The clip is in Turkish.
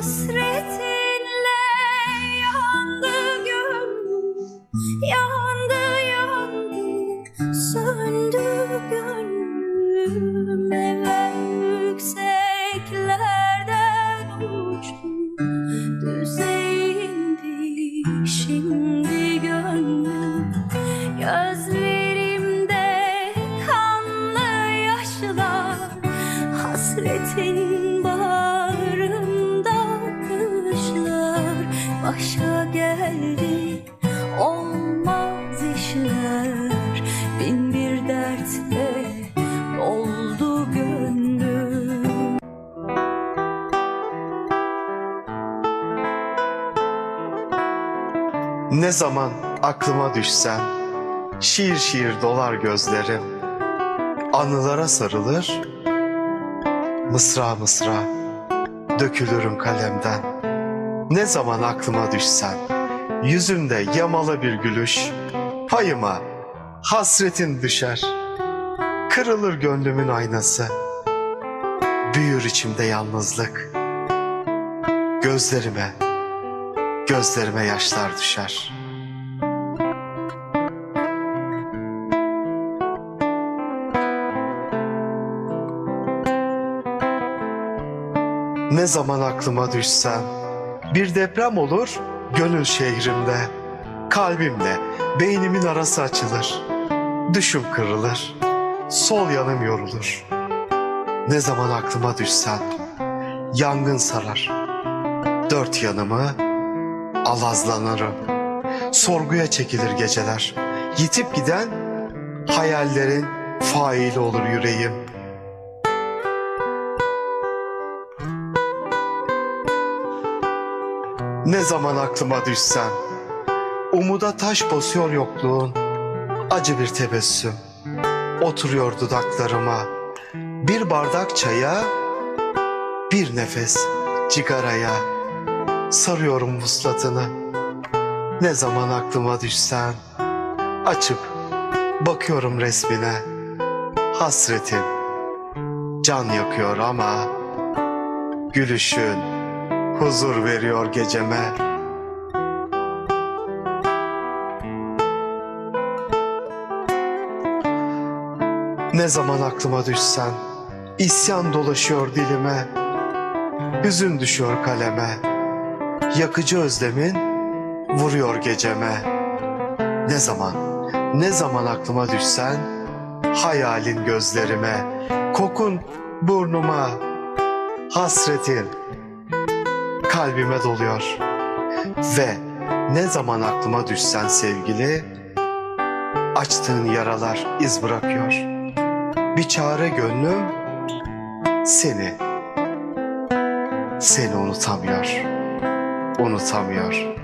Hasretinle yandı gönlüm Yandı yandı söndü gönlüm. Eve yükseklerden uçtum Düze indi şimdi gönlüm. Gözlerimde kanlı yaşlar Hasretin Başa geldi. Olmaz işler. Bin bir dertle doldu gönlüm. Ne zaman aklıma düşsen Şiir şiir dolar gözlerim. Anılara sarılır Mısra mısra Dökülürüm kalemden Ne zaman aklıma düşsen Yüzümde yamalı bir gülüş Payıma hasretin düşer Kırılır gönlümün aynası Büyür içimde yalnızlık Gözlerime Gözlerime yaşlar düşer. Ne zaman aklıma düşsem bir deprem olur gönül şehrimde. Kalbimle beynimin arası açılır. Düşüm kırılır. Sol yanım yorulur. Ne zaman aklıma düşsen yangın sarar. Dört yanımı alazlanırım. Sorguya çekilir geceler. Yitip giden hayallerin faili olur yüreğim. Ne zaman aklıma düşsen, umuda taş basıyor yokluğun, acı bir tebessüm. Oturuyor dudaklarıma, bir bardak çaya, bir nefes cigaraya sarıyorum vuslatını. Ne zaman aklıma düşsen açıp bakıyorum resmine. Hasretin can yakıyor ama gülüşün huzur veriyor geceme. Ne zaman aklıma düşsen isyan dolaşıyor dilime. Hüzün düşüyor kaleme. Yakıcı özlemin vuruyor geceme. Ne zaman, ne zaman aklıma düşsen, hayalin gözlerime, kokun burnuma, hasretin kalbime doluyor. Ve ne zaman aklıma düşsen sevgili, açtığın yaralar iz bırakıyor. Bir çare gönlüm seni, seni unutamıyor, unutamıyor.